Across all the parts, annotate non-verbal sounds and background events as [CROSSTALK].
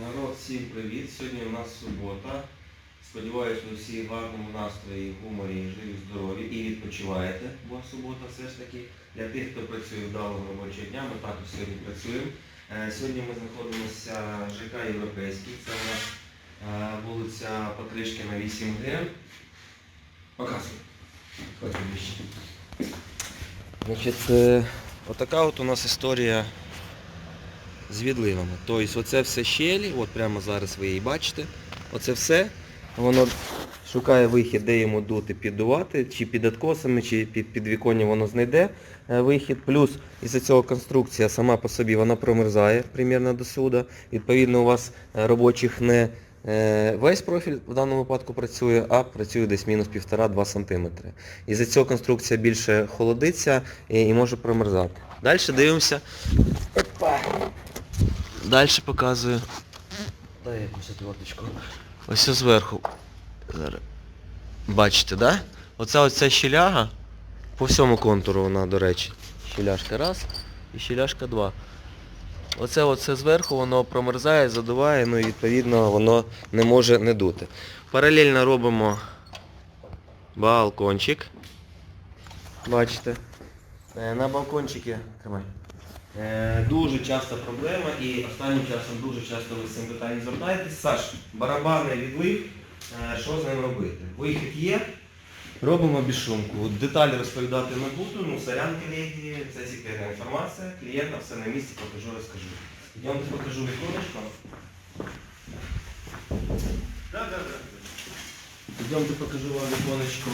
Народ, всім привіт! Сьогодні у нас субота. Сподіваюсь, ви всі в гарному настрої, гуморі, живі, здорові і відпочиваєте, бо субота все ж таки. Для тих, хто працює вдалого робочого дня, ми також сьогодні працюємо. Е, Сьогодні ми знаходимося в ЖК Європейський. Це у нас е, вулиця Патришкіна 8Г. Показуй. Ходь ближче. Значить, е, отака от у нас історія з відливами. Тобто оце все щелі, от прямо зараз ви її бачите. Оце все, воно шукає вихід, де йому дути, піддувати, чи під откосами, чи під підвіконня воно знайде е, вихід. Плюс із-за цього конструкція сама по собі вона промерзає примерно до сюди. Відповідно, у вас е, робочих не е, весь профіль в даному випадку працює, а працює десь мінус 1,5-2 см. Із-за цього конструкція більше холодиться і, і може промерзати. Далі дивимося. Далі показую. Дай якусь отверточку. Ось ось зверху. Зараз. Бачите, да? Оця оця щеляга. По всьому контуру вона, до речі. Щеляшка раз і щеляшка два. Оце оце зверху воно промерзає, задуває, ну і відповідно воно не може не дути. Паралельно робимо балкончик. Бачите? Е, На балкончики. Тримай. Е, Дуже часто проблема і останнім часом дуже часто ви з цим питанням звертаєтесь. Саш, барабанний відлив, е, що з ним робити? Вихід є, робимо безшумку. Деталі розповідати не буду, ну сорян колеги, це секретна інформація, клієнта все на місці покажу, розкажу. Йдемте покажу віконечко. Йдемте покажу вам віконечко.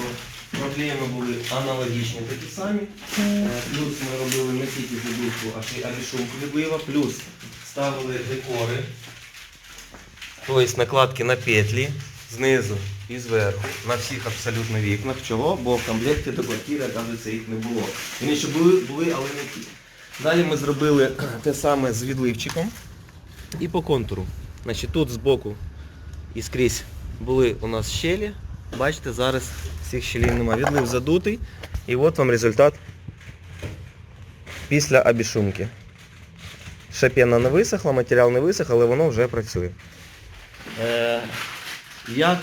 Проблеми були аналогічні такі самі. Е, Плюс ми робили не тільки забивку, а й абішумку відлива, плюс ставили декори, тобто накладки на петлі знизу і зверху, на всіх абсолютно вікнах. Чого? Бо в комплекті до квартири, оказується, їх не було. Вони ще були, були, але не ті. Далі ми зробили [CLEARS THROAT] те саме з відливчиком і по контуру. Значить, тут збоку і скрізь були у нас щелі. Бачите, зараз всіх щелів немає. Відлив задутий. І от вам результат після обішумки. Ще пена не висохла, матеріал не висох, але воно вже працює. Е, як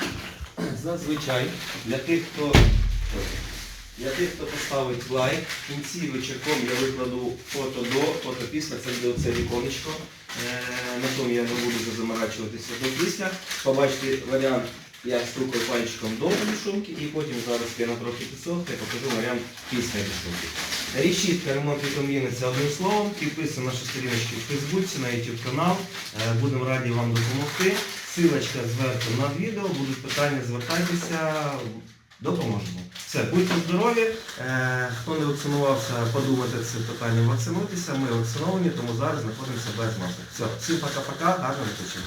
зазвичай для тих, хто для тих, хто поставить лайк, в кінці вечірком я викладу фото до, фото після, це буде оце віконечко. Е, на тому я не буду заморачуватися до після. Побачите варіант, я стукаю пальчиком до шумки і потім зараз піна трохи підсохне, покажу варіант після шумки. Рішітка ремонт вітаміни це одним словом. Підписуємо наші сторіночки в Фейсбуці, на YouTube канал. Е, Будемо раді вам допомогти. Силочка зверху над відео, будуть питання, звертайтеся, допоможемо. Все, будьте здорові. Е, Хто не вакцинувався, подумайте це питання вакцинуйтеся. Ми вакциновані, тому зараз знаходимося без масок. Все, всім пока-пока, гарного відпочинку.